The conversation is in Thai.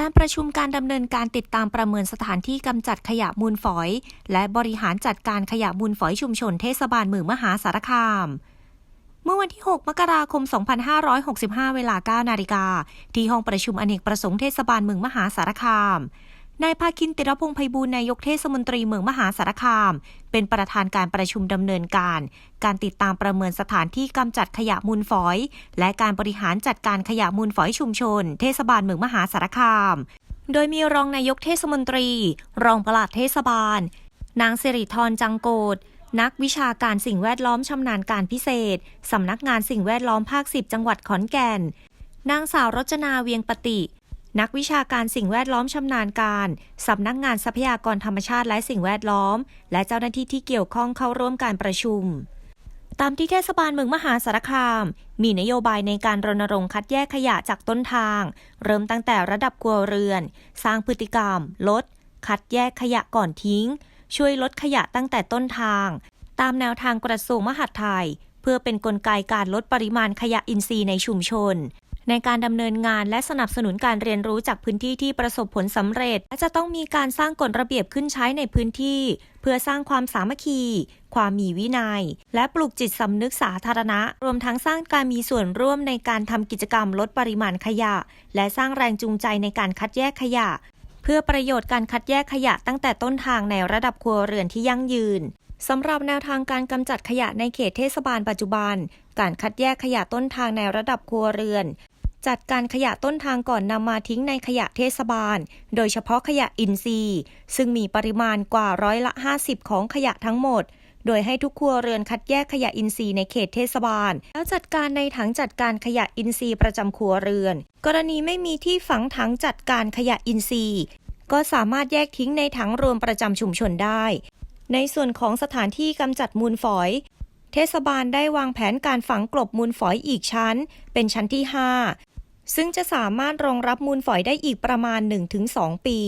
การประชุมการดำเนินการติดตามประเมินสถานที่กำจัดขยะมูลฝอย และบริหารจัดการขยะมูลฝอยชุมชนเทศบาลเมืองมหาสารคาม เมื่อวันที่ 6 มกราคม 2565 เวลา 9 นาฬิกา ที่ห้องประชุมอเนกประสงค์เทศบาลเมืองมหาสารคาม นายภาคินติรพงษ์ไพบูลย์นายกเทศมนตรีเมืองมหาสารคาม เป็นประธานการประชุมดำเนินการ การติดตามประเมินสถานที่กำจัดขยะมูลฝอย และการบริหารจัดการขยะมูลฝอยชุมชน เทศบาลเมืองมหาสารคาม โดยมีรองนายกเทศมนตรี รองปลัดเทศบาล นางสิริธรจังโกดนักวิชาการสิ่งแวดล้อมชำนาญการพิเศษ สำนักงานสิ่งแวดล้อมภาค 10 จังหวัดขอนแก่น นางสาวรจนาเวียงปติ นักวิชาการสิ่งแวดล้อมชำนาญการ สำนักงานทรัพยากรธรรมชาติและสิ่งแวดล้อม และเจ้าหน้าที่ที่เกี่ยวข้องเข้าร่วมการประชุม ตามที่เทศบาลเมืองมหาสารคาม มีนโยบายในการรณรงค์คัดแยกขยะจากต้นทาง เริ่มตั้งแต่ระดับครัวเรือน สร้างพฤติกรรม ลด คัดแยกขยะก่อนทิ้ง ช่วยลดขยะตั้งแต่ต้นทาง ตามแนวทางกระทรวงมหาดไทย เพื่อเป็นนกลไกการลดปริมาณขยะอินทรีย์ในชุมชน ในการดำเนินงานและสนับสนุนการเรียนรู้จากพื้นที่ที่ประสบผลสำเร็จ และจะต้องมีการสร้างกฎระเบียบขึ้นใช้ในพื้นที่ เพื่อสร้างความสามัคคี ความมีวินัย และปลูกจิตสำนึกสาธารณะ รวมทั้งสร้างการมีส่วนร่วมในการทำกิจกรรมลดปริมาณขยะ และสร้างแรงจูงใจในการคัดแยกขยะ เพื่อประโยชน์การคัดแยกขยะตั้งแต่ต้นทางในระดับครัวเรือนที่ยั่งยืน สำหรับแนวทางการกำจัดขยะในเขตเทศบาลปัจจุบัน การคัดแยกขยะต้นทางในระดับครัวเรือน จัดการขยะต้นทางก่อนนำมาทิ้งในขยะเทศบาล โดยเฉพาะขยะอินทรีย์ ซึ่งมีปริมาณกว่าร้อยละ 50 ของขยะทั้งหมด โดยให้ทุกครัวเรือนคัดแยกขยะอินทรีย์ในเขตเทศบาล แล้วจัดการในถังจัดการขยะอินทรีย์ประจำครัวเรือน กรณีไม่มีที่ฝังถังจัดการขยะอินทรีย์ ก็สามารถแยกทิ้งในถังรวมประจำชุมชนได้ ในส่วนของสถานที่กำจัดมูลฝอย เทศบาลได้วางแผนการฝังกลบมูลฝอยอีกชั้น เป็นชั้นที่ 5 ซึ่งจะสามารถรองรับมูลฝอยได้อีกประมาณ 1-2 ปี